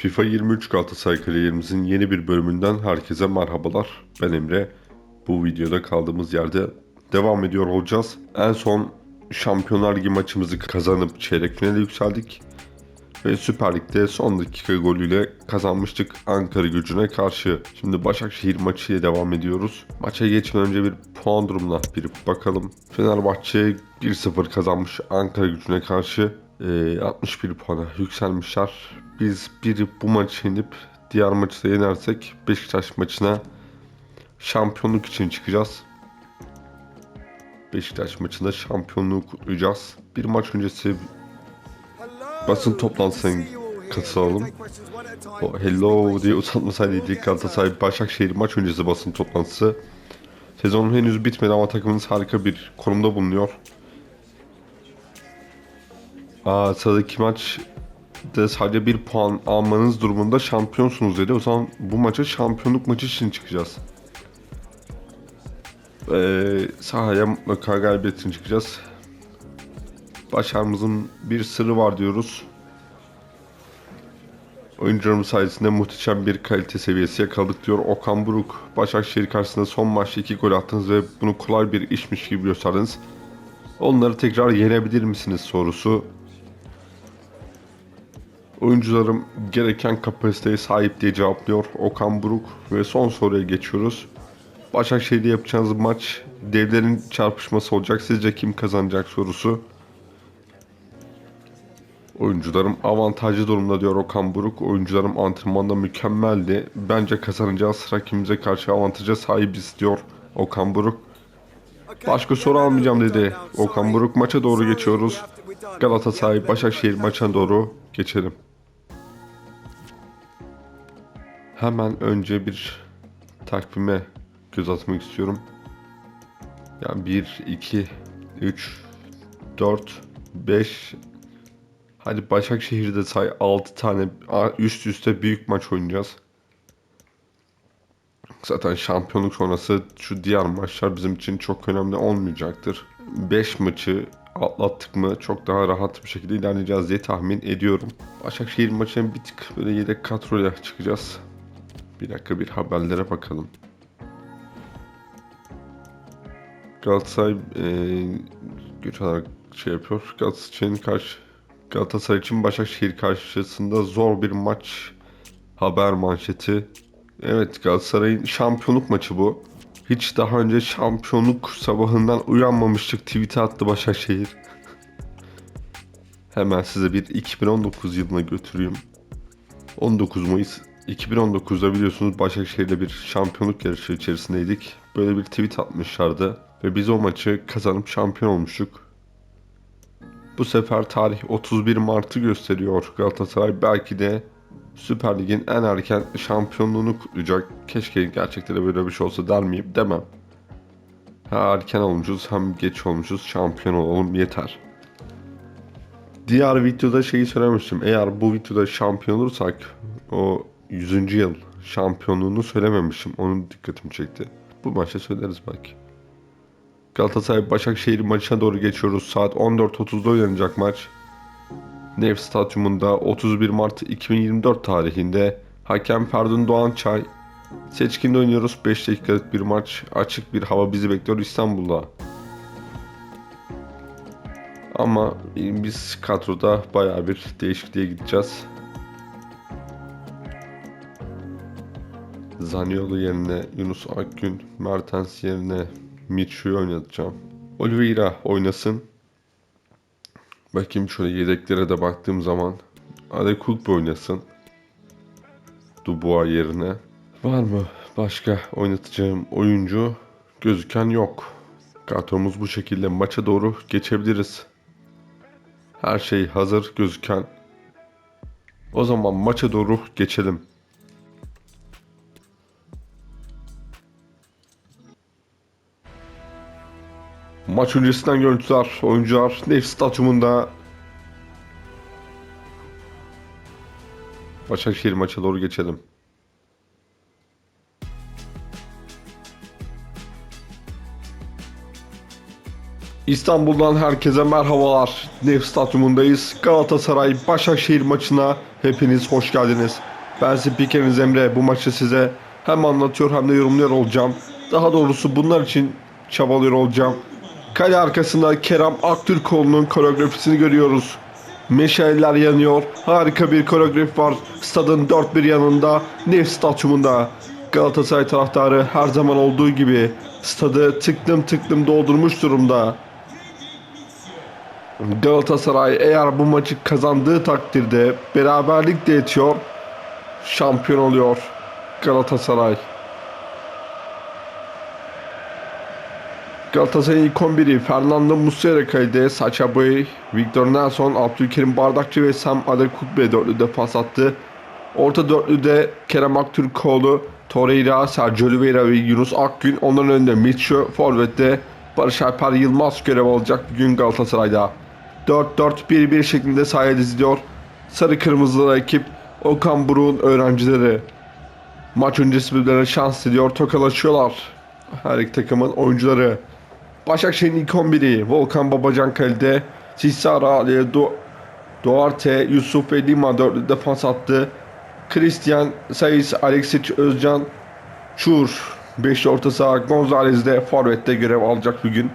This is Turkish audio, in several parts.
FIFA 23 Galatasaray kariyerimizin yeni bir bölümünden herkese merhabalar. Ben Emre. Bu videoda kaldığımız yerde devam ediyor olacağız. En son Şampiyonlar Ligi maçımızı kazanıp çeyrek finale yükseldik. Ve Süper Lig'de son dakika golüyle kazanmıştık Ankara gücüne karşı. Şimdi Başakşehir maçıyla devam ediyoruz. Maça geçmeden önce bir puan durumuna bir bakalım. Fenerbahçe 1-0 kazanmış Ankara gücüne karşı. Ee, 61 puana yükselmişler. Biz biri bu maçı yenip diğer maçı da yenersek Beşiktaş maçına şampiyonluk için çıkacağız. Beşiktaş maçında şampiyonluğu kutlayacağız. Bir maç öncesi basın toplantısına katılalım. o hello diye uzatmasaydı Galatasaray Başakşehir maç öncesi basın toplantısı. Sezonun henüz bitmedi ama takımınız harika bir konumda bulunuyor. Aa, sıradaki maç de sadece bir puan almanız durumunda şampiyonsunuz dedi. O zaman bu maça şampiyonluk maçı için çıkacağız. Ee, sahaya mutlaka galibiyet için çıkacağız. Başarımızın bir sırrı var diyoruz. Oyuncularımız sayesinde muhteşem bir kalite seviyesi yakaladık diyor Okan Buruk. Başakşehir karşısında son maçta 2 gol attınız ve bunu kolay bir işmiş gibi gösterdiniz. Onları tekrar yenebilir misiniz sorusu. Oyuncularım gereken kapasiteye sahip diye cevaplıyor Okan Buruk ve son soruya geçiyoruz. Başakşehir'de yapacağınız maç devlerin çarpışması olacak. Sizce kim kazanacak sorusu. Oyuncularım avantajlı durumda diyor Okan Buruk. Oyuncularım antrenmanda mükemmeldi. Bence kazanacağız. Rakibimize karşı avantaja sahibiz diyor Okan Buruk. Başka soru almayacağım dedi. Okan Buruk maça doğru geçiyoruz. Galatasaray Başakşehir maçına doğru geçelim. Hemen önce bir takvime göz atmak istiyorum. Yani 1, 2, 3, 4, 5 Hadi Başakşehir'de say 6 tane üst üste büyük maç oynayacağız. Zaten şampiyonluk sonrası şu diğer maçlar bizim için çok önemli olmayacaktır. 5 maçı atlattık mı çok daha rahat bir şekilde ilerleyeceğiz diye tahmin ediyorum. Başakşehir maçına bir tık böyle yedek kadroyla çıkacağız. Bir dakika bir haberlere bakalım. Galatasaray e, güç olarak şey yapıyor. Galatasaray'ın karşı Galatasaray için Başakşehir karşısında zor bir maç haber manşeti. Evet Galatasaray'ın şampiyonluk maçı bu. Hiç daha önce şampiyonluk sabahından uyanmamıştık tweet'e attı Başakşehir. Hemen size bir 2019 yılına götüreyim. 19 Mayıs 2019'da biliyorsunuz Başakşehir'le bir şampiyonluk yarışı içerisindeydik. Böyle bir tweet atmışlardı ve biz o maçı kazanıp şampiyon olmuştuk. Bu sefer tarih 31 Mart'ı gösteriyor Galatasaray. Belki de Süper Lig'in en erken şampiyonluğunu kutlayacak. Keşke gerçekten de böyle bir şey olsa der miyim? Demem. Hem erken olmuşuz hem geç olmuşuz. Şampiyon olalım yeter. Diğer videoda şeyi söylemiştim. Eğer bu videoda şampiyon olursak o 100. yıl şampiyonluğunu söylememişim. Onun dikkatimi çekti. Bu maçta söyleriz belki. Galatasaray Başakşehir maçına doğru geçiyoruz. Saat 14.30'da oynanacak maç. Nef Stadyumunda 31 Mart 2024 tarihinde hakem Ferdun Doğançay seçkinde oynuyoruz. 5 dakikalık bir maç. Açık bir hava bizi bekliyor İstanbul'da. Ama biz kadroda baya bir değişikliğe gideceğiz. Zaniolo yerine Yunus Akgün, Mertens yerine Mitchell'ı oynatacağım. Oliveira oynasın. Bakayım şöyle yedeklere de baktığım zaman Adekulp oynasın. Dubois yerine. Var mı başka oynatacağım oyuncu? Gözüken yok. Kadromuz bu şekilde maça doğru geçebiliriz. Her şey hazır gözüken. O zaman maça doğru geçelim. Maç öncesinden görüntüler, oyuncular Nef Stadyumunda Başakşehir maça doğru geçelim. İstanbul'dan herkese merhabalar. Nef Stadyumundayız. Galatasaray Başakşehir maçına hepiniz hoş geldiniz. Ben spikeriniz Emre. Bu maçı size hem anlatıyor hem de yorumluyor olacağım. Daha doğrusu bunlar için çabalıyor olacağım. Kale arkasında Kerem Aktürkoğlu'nun koreografisini görüyoruz. Meşaleler yanıyor. Harika bir koreografi var. Stadın dört bir yanında. Nef Stadyumunda. Galatasaray taraftarı her zaman olduğu gibi stadı tıklım tıklım doldurmuş durumda. Galatasaray eğer bu maçı kazandığı takdirde beraberlik de yetiyor. Şampiyon oluyor Galatasaray. Galatasaray'ın ilk 11'i Fernando Muslera kalede, Sacha Boey, Victor Nelson, Abdülkerim Bardakçı ve Sam Adekutbe dörtlüde pas attı. Orta dörtlüde Kerem Aktürkoğlu, Torreira, Sergio Oliveira ve Yunus Akgün. Onların önünde Mitchell, Forvet'te Barış Alper Yılmaz görev alacak bugün Galatasaray'da. 4-4-1-1 şeklinde sahaya diziliyor. Sarı kırmızılı ekip Okan Buruk'un öğrencileri. Maç öncesi birbirlerine şans ediyor, tokalaşıyorlar. Her iki takımın oyuncuları. Başakşehir'in ilk 11'i Volkan Babacan kalede, Sissara, Do Duarte, Yusuf ve Lima dörtlü defans attı. Christian, Sayıs, Alexic, Özcan, Çur, 5 orta saha, Gonzalez de Forvet'te görev alacak bugün.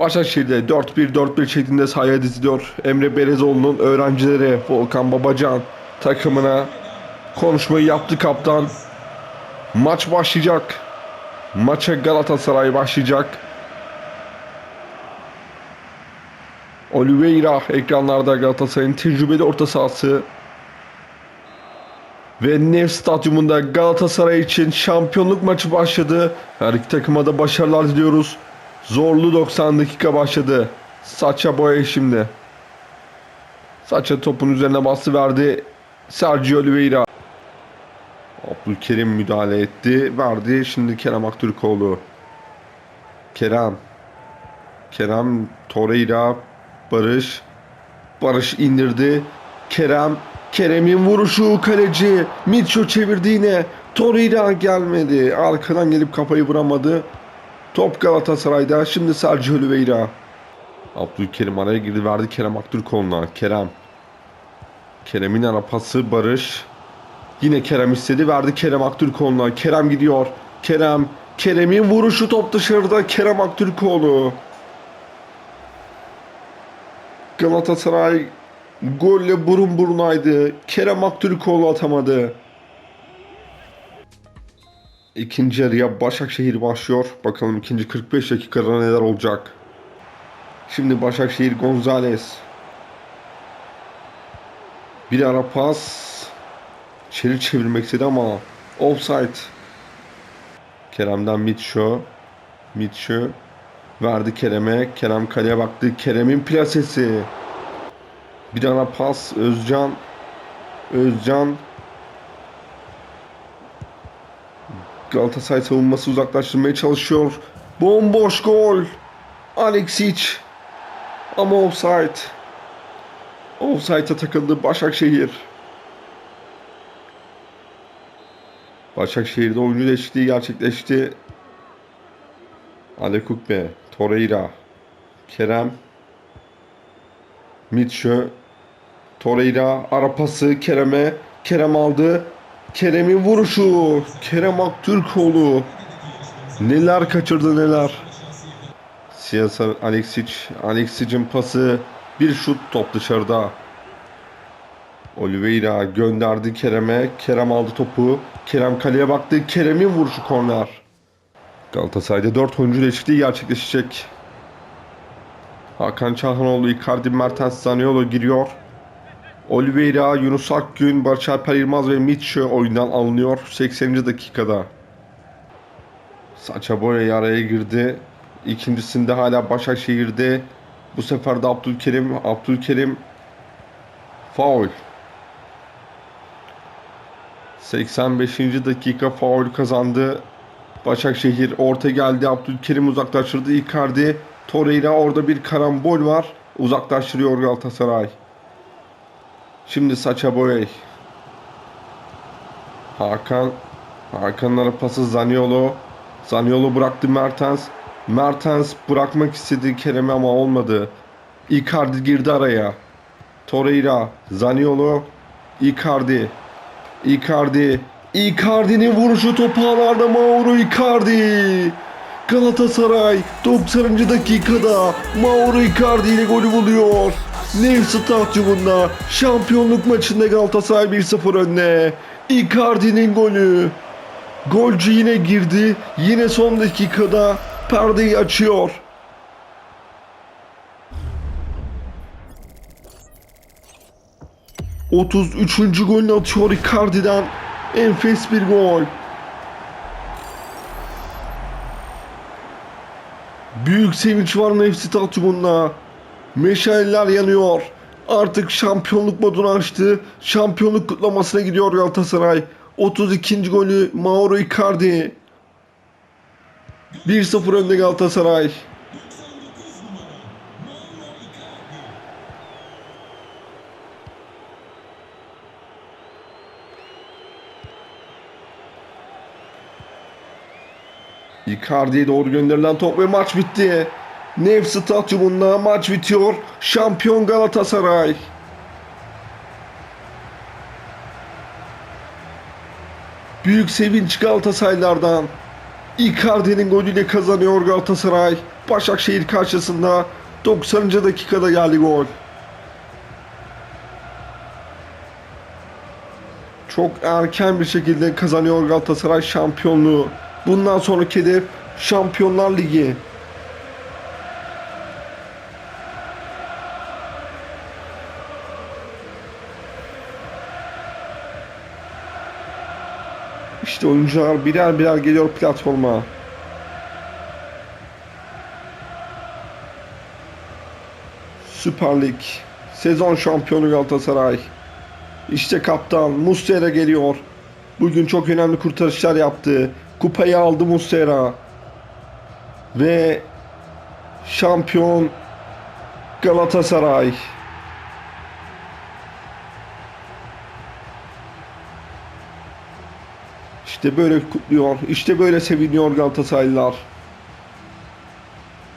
Başakşehir'de 4-1-4-1 şeklinde sahaya diziliyor. Emre Belezoğlu'nun öğrencileri Volkan Babacan takımına konuşmayı yaptı kaptan. Maç başlayacak. Maça Galatasaray başlayacak. Oliveira ekranlarda Galatasaray'ın tecrübeli orta sahası. Ve Nef Stadyumunda Galatasaray için şampiyonluk maçı başladı. Her iki takıma da başarılar diliyoruz. Zorlu 90 dakika başladı. Saça boya şimdi. Saça topun üzerine bastı verdi. Sergio Oliveira. Abdülkerim müdahale etti. Verdi. Şimdi Kerem Aktürkoğlu. Kerem. Kerem Torreira. Barış. Barış indirdi. Kerem. Kerem'in vuruşu kaleci. Mitcho çevirdi yine. Torreira gelmedi. Arkadan gelip kafayı vuramadı. Top Galatasaray'da. Şimdi Sergio Oliveira. Abdülkerim araya girdi. Verdi Kerem Aktürkoğlu'na. Kerem. Kerem'in ara pası Barış. Yine Kerem istedi. Verdi Kerem Aktürkoğlu'na. Kerem gidiyor. Kerem. Kerem'in vuruşu top dışarıda. Kerem Aktürkoğlu. Galatasaray golle burun burunaydı. Kerem Aktürkoğlu atamadı. İkinci yarıya Başakşehir başlıyor. Bakalım ikinci 45 dakikada neler olacak. Şimdi Başakşehir Gonzalez. Bir ara pas. İçeri çevirmek istedi ama offside. Kerem'den Mitcho. Mitcho verdi Kerem'e. Kerem kaleye baktı. Kerem'in plasesi. Bir ara pas Özcan. Özcan Galatasaray savunması uzaklaştırmaya çalışıyor. Bomboş gol. Alexic. Ama offside. Offside'a takıldı Başakşehir. Başakşehir'de oyuncu değişikliği gerçekleşti. Ale Kukbe, Torreira, Kerem, Mitchell, Torreira, ara pası Kerem'e, Kerem aldı. Kerem'in vuruşu, Kerem Aktürkoğlu. Neler kaçırdı neler. Siyasar Alexic, Alexic'in pası, bir şut top dışarıda. Oliveira gönderdi Kerem'e. Kerem aldı topu. Kerem kaleye baktı. Kerem'in vuruşu korner. Galatasaray'da 4 oyuncu değişikliği gerçekleşecek. Hakan Çalhanoğlu, Icardi, Mertens, Zaniolo giriyor. Oliveira, Yunus Akgün, Barış Alper Yılmaz ve Mitchell oyundan alınıyor 80. dakikada. Saça Boya araya girdi. İkincisinde hala Başakşehir'de. Bu sefer de Abdülkerim, Abdülkerim faul. 85. dakika faul kazandı. Başakşehir orta geldi. Abdülkerim uzaklaştırdı. Icardi. Torreira orada bir karambol var. Uzaklaştırıyor Galatasaray. Şimdi Saça Boey. Hakan. Hakan'ın pası Zaniolo. Zaniolo bıraktı Mertens. Mertens bırakmak istedi Kerem'i ama olmadı. Icardi girdi araya. Torreira, Zaniolo, Icardi. Icardi. Icardi'nin vuruşu topu ağlarda Mauro Icardi. Galatasaray 90. dakikada Mauro Icardi ile golü buluyor. Nev Stadyumunda şampiyonluk maçında Galatasaray 1-0 önde. Icardi'nin golü. Golcü yine girdi. Yine son dakikada perdeyi açıyor. ...33. golünü atıyor Icardi'den. Enfes bir gol. Büyük sevinç var Nef Stadyumunda. Meşaleler yanıyor. Artık şampiyonluk modunu açtı. Şampiyonluk kutlamasına gidiyor Galatasaray. 32. golü Mauro Icardi. 1-0 önde Galatasaray. Icardi'ye doğru gönderilen top ve maç bitti. Nev Stadyumunda maç bitiyor. Şampiyon Galatasaray. Büyük sevinç Galatasaraylardan. Icardi'nin golüyle kazanıyor Galatasaray. Başakşehir karşısında 90. dakikada geldi gol. Çok erken bir şekilde kazanıyor Galatasaray şampiyonluğu. Bundan sonraki hedef Şampiyonlar Ligi. İşte oyuncular birer birer geliyor platforma. Süper Lig. Sezon şampiyonu Galatasaray. İşte kaptan Muslera geliyor. Bugün çok önemli kurtarışlar yaptı. Kupayı aldı Muslera. Ve şampiyon Galatasaray. İşte böyle kutluyor. İşte böyle seviniyor Galatasaraylılar.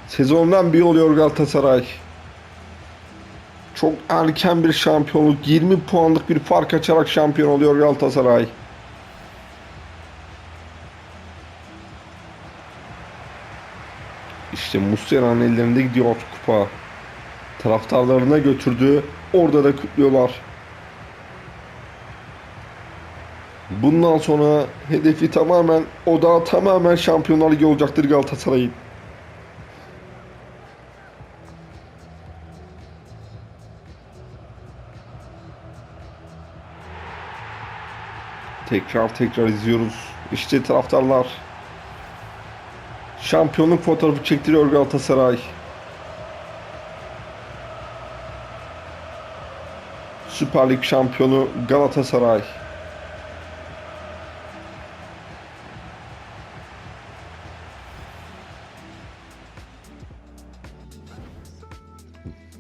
Sezondan bir oluyor Galatasaray. Çok erken bir şampiyonluk. 20 puanlık bir fark açarak şampiyon oluyor Galatasaray. İşte Muslera'nın ellerinde gidiyor kupa. Taraftarlarına götürdü. Orada da kutluyorlar. Bundan sonra hedefi tamamen odağı tamamen Şampiyonlar Ligi olacaktır Galatasaray'ın. Tekrar tekrar izliyoruz. İşte taraftarlar. Şampiyonluk fotoğrafı çektiriyor Galatasaray. Süper Lig şampiyonu Galatasaray.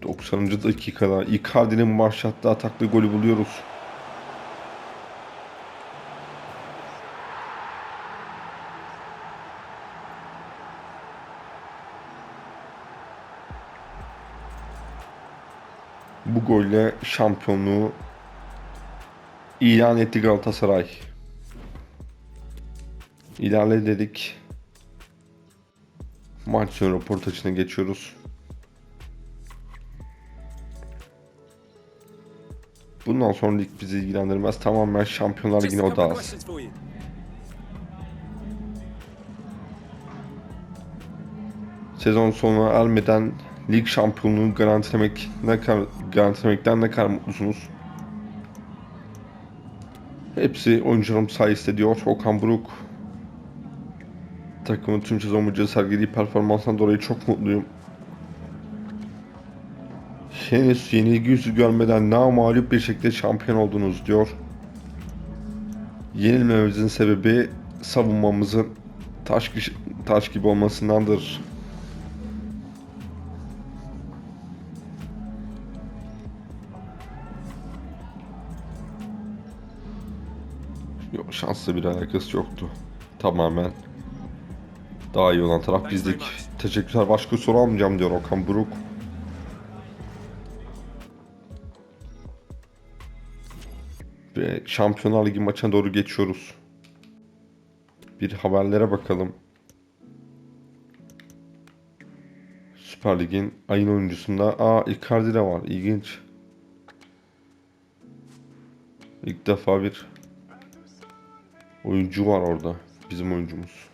...90. dakikada Icardi'nin başlattığı ataklı golü buluyoruz. Bu golle şampiyonluğu ilan etti Galatasaray. İlerle dedik. Maç sonu röportajına geçiyoruz. Bundan sonra lig bizi ilgilendirmez. Tamamen Şampiyonlar Ligi'ne odağız. Sezon sonu ermeden lig şampiyonluğunu garantilemek ne kadar garantilemekten ne kadar mutlusunuz? Hepsi oyuncularım sayesinde diyor Okan Buruk. Takımın tüm sezon boyunca sergilediği performansdan dolayı çok mutluyum. Henüz yenilgi yüzü görmeden namağlup bir şekilde şampiyon oldunuz diyor. Yenilmememizin sebebi savunmamızın taş, taş gibi olmasındandır Şansla bir alakası yoktu. Tamamen Daha iyi olan taraf bizdik. Teşekkürler başka soru almayacağım diyor Okan Buruk. Ve Şampiyonlar Ligi maçına doğru geçiyoruz. Bir haberlere bakalım. Süper Lig'in ayın oyuncusunda aa Icardi de var. İlginç. İlk defa bir oyuncu var orada. Bizim oyuncumuz.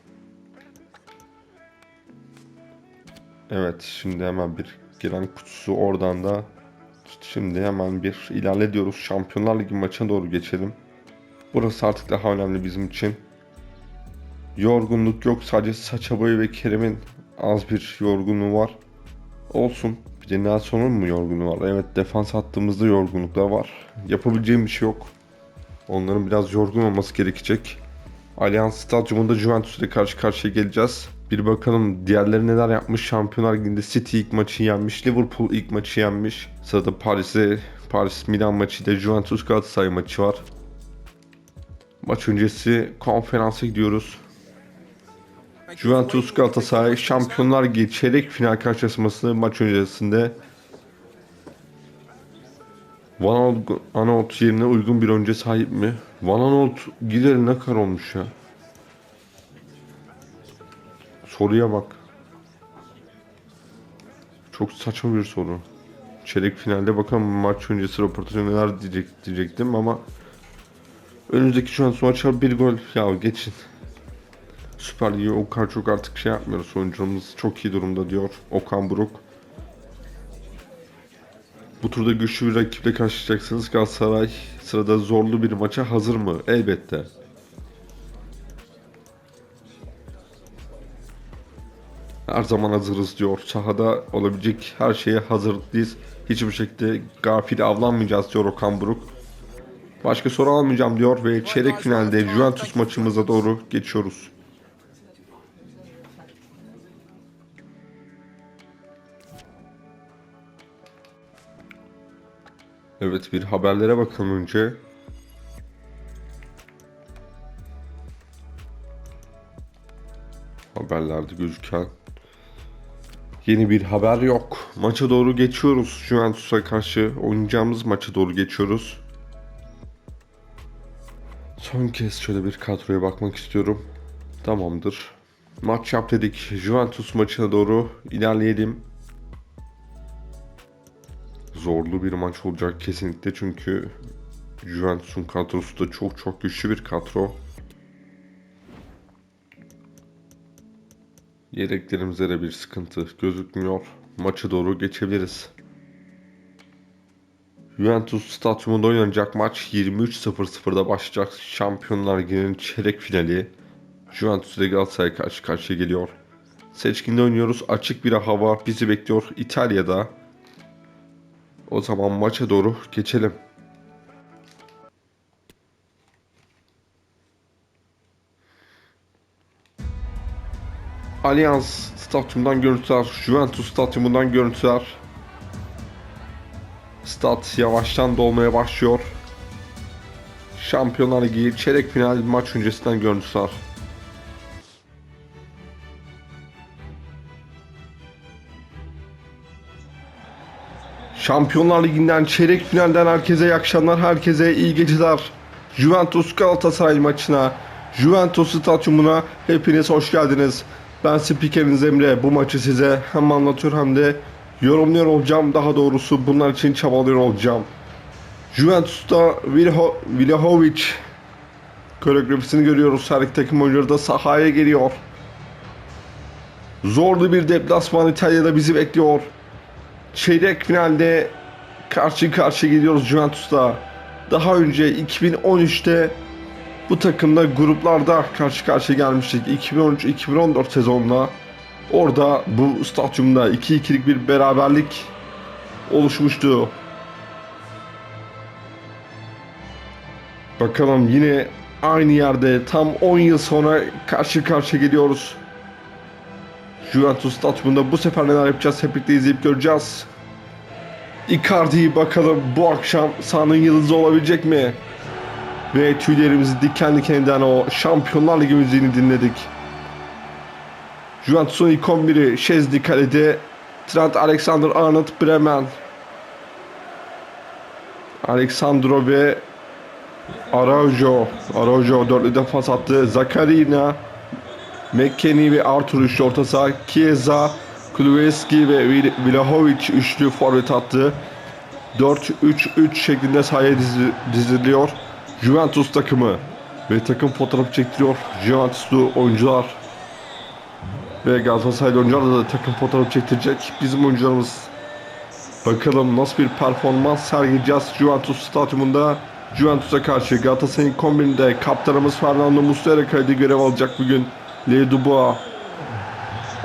Evet şimdi hemen bir giren kutusu oradan da şimdi hemen bir ilerliyoruz. Şampiyonlar Ligi maçına doğru geçelim. Burası artık daha önemli bizim için. Yorgunluk yok sadece Saça Boy ve Kerem'in az bir yorgunluğu var. Olsun. Bir de Nelson'un mu yorgunluğu var? Evet defans hattımızda yorgunluklar var. Yapabileceğim bir şey yok. Onların biraz yorgun olması gerekecek. Allianz Stadyumunda Juventus ile karşı karşıya geleceğiz. Bir bakalım diğerleri neler yapmış. Şampiyonlar Ligi'nde City ilk maçı yenmiş. Liverpool ilk maçı yenmiş. Sırada Paris'e Paris Milan maçı ile Juventus Galatasaray maçı var. Maç öncesi konferansa gidiyoruz. Juventus Galatasaray Şampiyonlar Ligi çeyrek final karşılaşması maç öncesinde Van Aanholt yerine uygun bir önce sahip mi? Van Aanholt gideri ne kadar olmuş ya? Soruya bak. Çok saçma bir soru. Çeyrek finalde bakalım maç öncesi röportajda neler diyecek diyecektim ama önümüzdeki şu an maça bir gol ya geçin. Süper Lig'e o kadar çok artık şey yapmıyoruz. Oyuncularımız çok iyi durumda diyor Okan Buruk. Bu turda güçlü bir rakiple karşılaşacaksınız. Galatasaray sırada zorlu bir maça hazır mı? Elbette. Her zaman hazırız diyor. Sahada olabilecek her şeye hazırlıyız. Hiçbir şekilde gafil avlanmayacağız diyor Okan Buruk. Başka soru almayacağım diyor ve çeyrek finalde Juventus maçımıza doğru geçiyoruz. Evet bir haberlere bakalım önce. Haberlerde gözüken yeni bir haber yok. Maça doğru geçiyoruz. Juventus'a karşı oynayacağımız maça doğru geçiyoruz. Son kez şöyle bir kadroya bakmak istiyorum. Tamamdır. Maç yap dedik. Juventus maçına doğru ilerleyelim zorlu bir maç olacak kesinlikle çünkü Juventus'un kadrosu da çok çok güçlü bir kadro. Yedeklerimizde de bir sıkıntı gözükmüyor. Maça doğru geçebiliriz. Juventus stadyumunda oynanacak maç 23.00'da başlayacak. Şampiyonlar Ligi'nin çeyrek finali. Juventus ile Galatasaray karşı karşıya geliyor. Seçkinde oynuyoruz. Açık bir hava bizi bekliyor İtalya'da. O zaman maça doğru geçelim. Allianz stadyumundan görüntüler, Juventus stadyumundan görüntüler. Stat yavaştan dolmaya başlıyor. Şampiyonlar Ligi çeyrek final maç öncesinden görüntüler. Şampiyonlar Ligi'nden çeyrek finalden herkese iyi akşamlar, herkese iyi geceler. Juventus Galatasaray maçına, Juventus stadyumuna hepiniz hoş geldiniz. Ben spikeriniz Emre. Bu maçı size hem anlatıyor hem de yorumluyor olacağım. Daha doğrusu bunlar için çabalıyor olacağım. Juventus'ta Vlahovic koreografisini görüyoruz. Her iki takım oyuncuları da sahaya geliyor. Zorlu bir deplasman İtalya'da bizi bekliyor. Çeyrek finalde karşı karşıya gidiyoruz Juventus'ta. Daha önce 2013'te bu takımda gruplarda karşı karşıya gelmiştik. 2013-2014 sezonunda orada bu stadyumda 2-2'lik bir beraberlik oluşmuştu. Bakalım yine aynı yerde tam 10 yıl sonra karşı karşıya geliyoruz. Juventus stadyumunda bu sefer neler yapacağız hep birlikte izleyip göreceğiz. Icardi bakalım bu akşam sahanın yıldızı olabilecek mi? Ve tüylerimizi diken diken eden o Şampiyonlar Ligi müziğini dinledik. Juventus'un ilk 11'i Şezni kalede. Trent Alexander-Arnold Bremen. Alexandro ve Araujo. Araujo dörtlü defans attı. Zakarina. McKennie ve Artur üçlü orta saha. Chiesa, Kuleveski ve Vlahovic üçlü forvet attı. 4-3-3 şeklinde sahaya dizi- diziliyor. Juventus takımı ve takım fotoğrafı çektiriyor. Juventuslu oyuncular ve Galatasaraylı oyuncular da takım fotoğrafı çektirecek. Bizim oyuncularımız bakalım nasıl bir performans sergileyeceğiz Juventus stadyumunda. Juventus'a karşı Galatasaray'ın kombininde kaptanımız Fernando Muslera kalede görev alacak bugün. Leo Dubois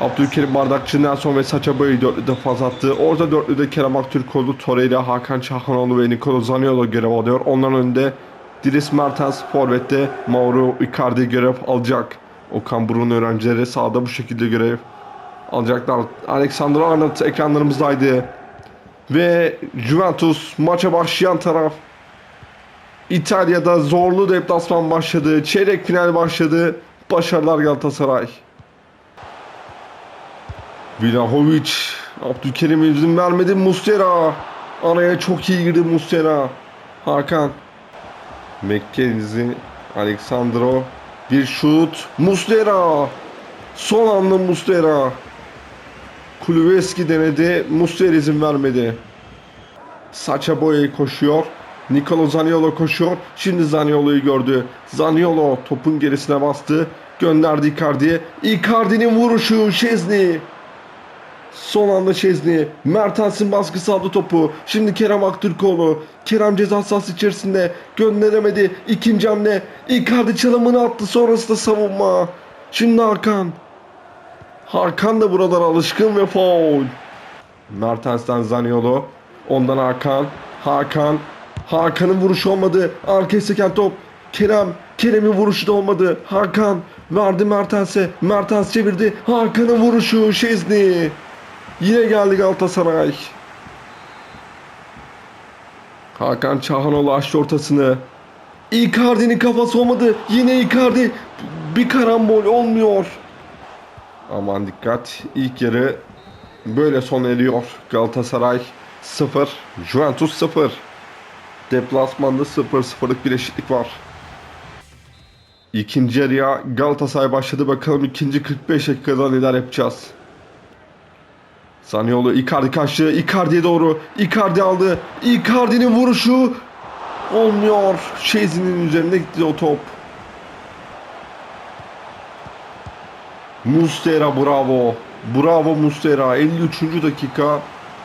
Abdülkerim Bardakçı, Nelson ve Sacha Boey dörtlü defans attı. Orta dörtlüde Kerem Aktürkoğlu, Torreira, Hakan Çahanoğlu ve Nicolo Zaniolo görev alıyor. Onların önünde Dries Mertens Forvet'te Mauro Icardi görev alacak. Okan Burun öğrencileri sahada bu şekilde görev alacaklar. Alexander Arnold ekranlarımızdaydı. Ve Juventus maça başlayan taraf. İtalya'da zorlu deplasman başladı. Çeyrek final başladı. Başarılar Galatasaray. Vlahovic Abdülkerim izin vermedi Mustera. Araya çok iyi girdi Mustera. Hakan. McKenzie Alexandro bir şut Mustera. Son anda Mustera. Kulüveski denedi Mustera izin vermedi. Saça Boye koşuyor Nicolo Zaniolo koşuyor şimdi Zaniolo'yu gördü Zaniolo topun gerisine bastı gönderdi Icardi'ye Icardi'nin vuruşu Şezni Son anda Şezni. Mertens'in baskısı aldı topu. Şimdi Kerem Aktürkoğlu. Kerem ceza sahası içerisinde gönderemedi. İkinci hamle. Icardi çalımını attı. Sonrasında savunma. Şimdi Hakan. Hakan da buralara alışkın ve faul. Mertens'ten Zaniolo. Ondan Hakan. Hakan. Hakan'ın vuruşu olmadı. Arkaya seken top. Kerem. Kerem'in vuruşu da olmadı. Hakan. Verdi Mertens'e. Mertens çevirdi. Hakan'ın vuruşu. Şezni. Yine geldi Galatasaray. Hakan Çahanoğlu açtı ortasını. Icardi'nin kafası olmadı. Yine Icardi. Bir karambol olmuyor. Aman dikkat. İlk yarı böyle sona eriyor. Galatasaray 0. Juventus 0. Deplasmanda 0-0'lık bir eşitlik var. İkinci yarıya Galatasaray başladı. Bakalım ikinci 45 dakikada neler yapacağız. Zaniolo Icardi kaçtı. Icardi'ye doğru. Icardi aldı. Icardi'nin vuruşu olmuyor. Şezi'nin üzerinde gitti o top. Mustera bravo. Bravo Mustera. 53. dakika.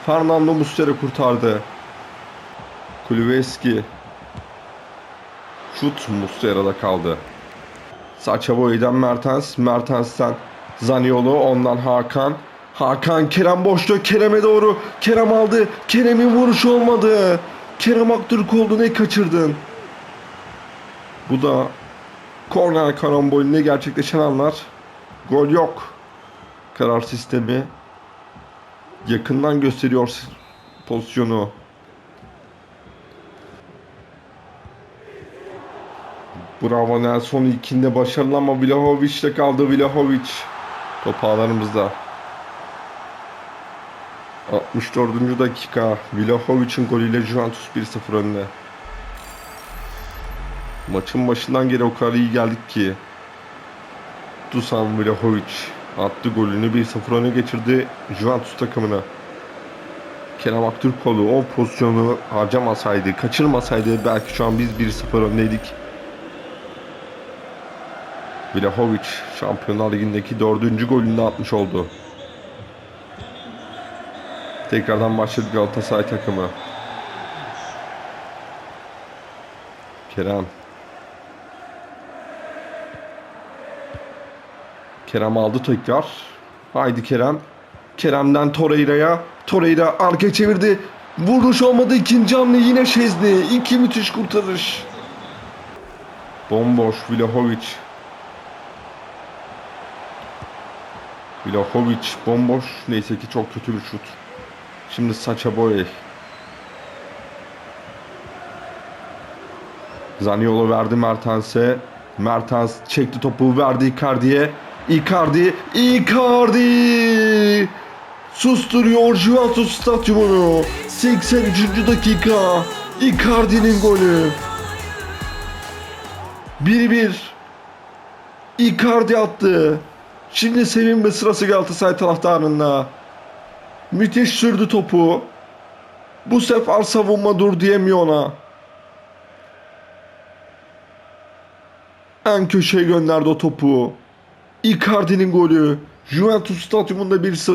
Fernando Mustera kurtardı. Kulüveski. Şut Mustera'da kaldı. Saça Boy'dan Mertens. Mertens'ten Zaniolo. Ondan Hakan. Hakan Kerem boşta Kerem'e doğru. Kerem aldı. Kerem'in vuruşu olmadı. Kerem Aktürkoğlu ne kaçırdın? Bu da korner karambolüne gerçekleşen anlar. Gol yok. Karar sistemi yakından gösteriyor pozisyonu. Bravo Nelson ilkinde başarılı ama Vlahovic'te kaldı Vlahovic. Top ağlarımızda. 64. dakika Vlahovic'in golüyle Juventus 1-0 önde. Maçın başından geri o kadar iyi geldik ki Dusan Vlahovic attı golünü 1-0 öne geçirdi Juventus takımına. Kerem Aktürkoğlu o pozisyonu harcamasaydı, kaçırmasaydı belki şu an biz 1-0 öndeydik. Vlahovic Şampiyonlar Ligi'ndeki dördüncü golünü de atmış oldu. Tekrardan başladı Galatasaray takımı. Kerem. Kerem aldı tekrar. Haydi Kerem. Kerem'den Torreira'ya. Torreira arkaya çevirdi. Vuruş olmadı ikinci hamle yine Şezni. İki müthiş kurtarış. Bomboş Vlahovic. Vlahovic bomboş. Neyse ki çok kötü bir şut. Şimdi Sacha Boey. Zaniolo verdi Mertens'e. Mertens çekti topu verdi Icardi'ye. Icardi, Icardi! Susturuyor Juventus stadyumunu. 83. dakika. Icardi'nin golü. 1-1. Icardi attı. Şimdi sevinme sırası Galatasaray taraftarında. Müthiş sürdü topu. Bu sefer savunma dur diyemiyor ona. En köşeye gönderdi o topu. Icardi'nin golü. Juventus stadyumunda bir,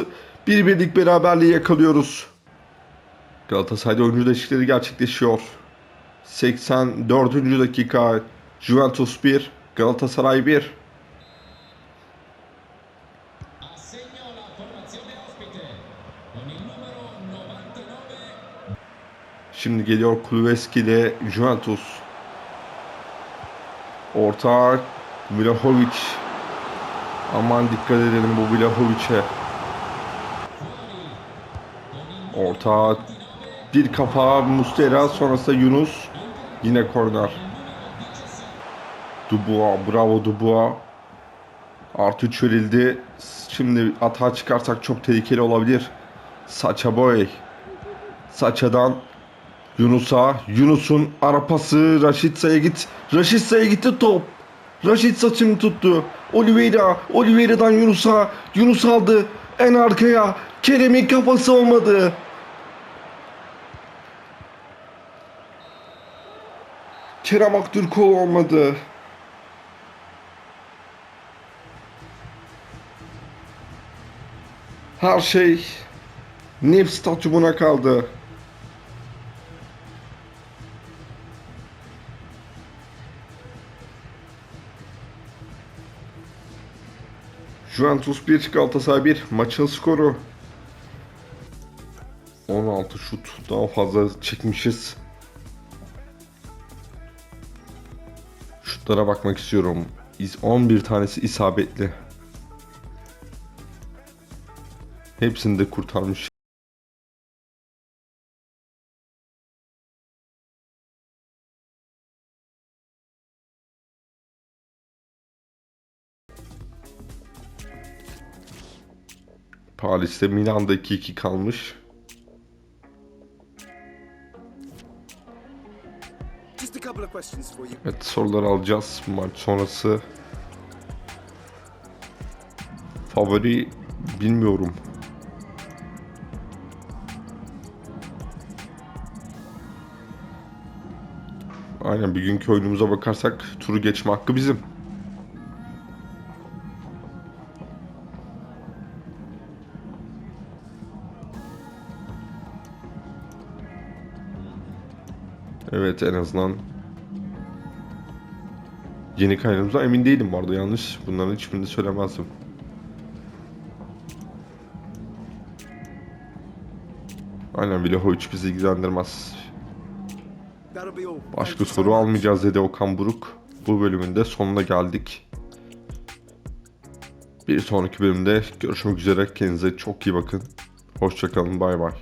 bir birlik beraberliği yakalıyoruz. Galatasaray'da oyuncu değişiklikleri gerçekleşiyor. 84. dakika. Juventus 1, Galatasaray 1. Şimdi geliyor Kuleveski ile Juventus. Orta Vlahovic. Aman dikkat edelim bu Vlahovic'e. Orta bir kafa Mustera sonrasında Yunus. Yine korner. Dubois bravo Dubois. Artı 3 verildi. Şimdi atağa çıkarsak çok tehlikeli olabilir. Saça Boy. Saçadan Yunus'a. Yunus'un arapası Raşitsa'ya git. Raşitsa'ya gitti top. Raşitsa şimdi tuttu. Oliveira. Oliveira'dan Yunus'a. Yunus aldı. En arkaya. Kerem'in kafası olmadı. Kerem Aktürkoğlu olmadı. Her şey Nef stadyumuna kaldı. Juventus 1, Galatasaray 1. Maçın skoru. 16 şut daha fazla çekmişiz. Şutlara bakmak istiyorum. İz- 11 tanesi isabetli. Hepsini de kurtarmış. Paris'te Milan'da 2-2 kalmış. Evet soruları alacağız maç sonrası. Favori bilmiyorum. Aynen bir günkü oyunumuza bakarsak turu geçme hakkı bizim. Evet en azından Yeni kaynağımızdan emin değilim vardı yanlış. Bunların hiçbirini söylemezdim. Aynen Vlahovic bizi ilgilendirmez. Başka soru almayacağız dedi Okan Buruk. Bu bölümün de sonuna geldik. Bir sonraki bölümde görüşmek üzere. Kendinize çok iyi bakın. Hoşçakalın. Bay bay.